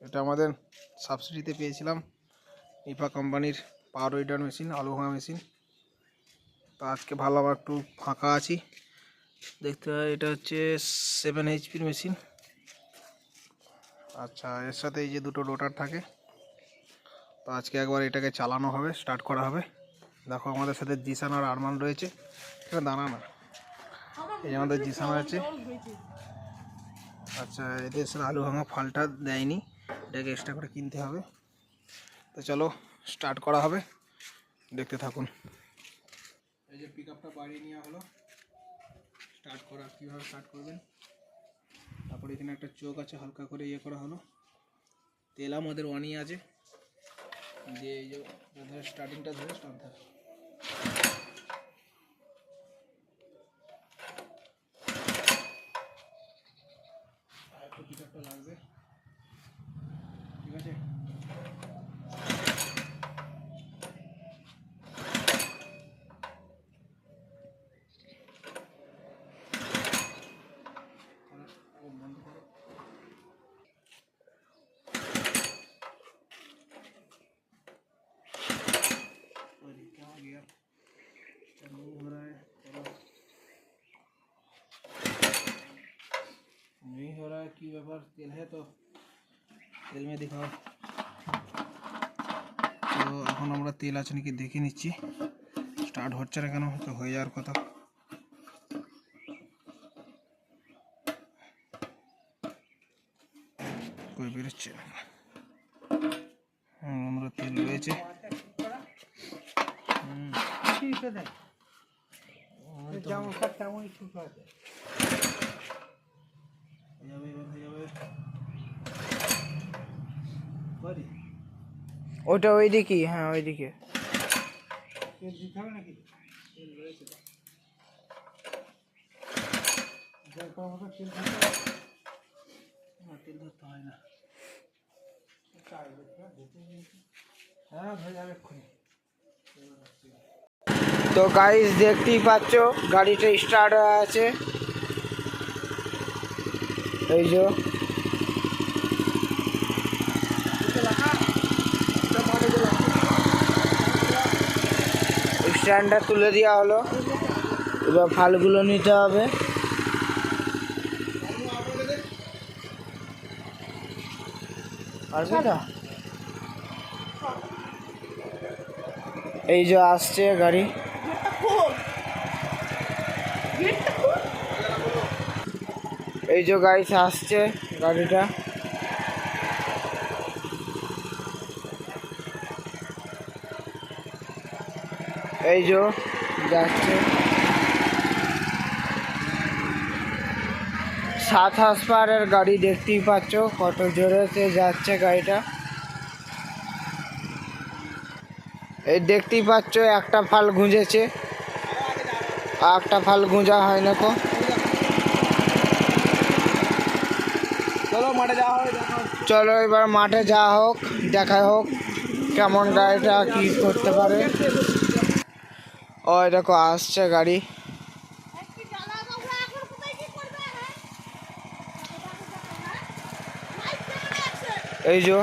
এটা আমাদের সাবসিডিতে পেয়েছিলাম। ইপা কোম্পানির পাওয়ার উইডার মেশিন আলু ভাঙা মেশিন তো আজকে ভালো আবার একটু ফাঁকা আছি। দেখতে হয় এটা হচ্ছে সেভেন এইচপির মেশিন আচ্ছা এর সাথে এই যে দুটো রোটার থাকে। তো আজকে একবার এটাকে চালানো হবে স্টার্ট করা হবে। দেখো আমাদের সাথে জিসান আর আরমান রয়েছে। এখানে দাঁড়া না। এই আমাদের জিসান আছে। আচ্ছা এদের সাথে আলু ভাঙা ফালটা দেয়নি। এটাকে এক্সট্রা করে কিনতে হবে। তো চলো স্টার্ট করা হবে। দেখতে থাকুন। এই যে পিক আপটা বাড়িয়ে নেওয়া হলো। স্টার্ট করা, কীভাবে স্টার্ট করবেন? তারপরে এখানে একটা চোখ আছে, হালকা করে ইয়ে করা হলো। তেল আমাদের ওয়ানই আছে। দিয়ে এই যে, ধরে স্টার্টিংটা ধরে স্টার্ট ধরে। আর একটু পিক আপটা লাগবে। हो रहा है चलो नहीं हो रहा है की व्यापार तेल है तो তেল में दिखाओ তো এখন আমরা তেল আছে নাকি দেখে নিচ্ছি স্টার্ট হচ্ছে না কেন তো হয়ে যাওয়ার কথা কই বেরোচ্ছে না হুম, আমরা তেল রয়েছে হুম, ঠিক আছে যেমন কাজ তেমনই ঠিক আছে হয়ে যাবে এবার হয়ে যাবে। করি ওটা ওইদিকেই হ্যাঁ ওইদিকে। তেল দিতে হবে নাকি? তেল রয়েছে তো জল করা তেল ধরতে হবে? না তেল ধরতে হয় না। হ্যাঁ হয়ে যাবে এক্ষুনি। তো গাইস দেখতেই পাচ্ছ, গাড়িটা স্টার্ট হয়ে আছে এই যে। স্ট্যান্ডটা তুলে দেওয়া হলো। এবার ফালগুলো নিতে হবে। এই যে আসছে গাড়ি। এই যে গাইস আসছে গাড়িটা। এই যে যাচ্ছে। সাত হাসপারের গাড়ি দেখতেই পাচ্ছ, কত জোরেতে যাচ্ছে গাড়িটা। এই দেখতেই পাচ্ছ, একটা ফাল গুঁজেছে। একটা ফাল গুঁজা হয় না তো চলো মাঠে যাওয়া চলো এবার মাঠে যাওয়া হোক দেখা হোক কেমন গাড়িটা কি করতে পারে। ওই দেখো আসছে গাড়ি। এই যে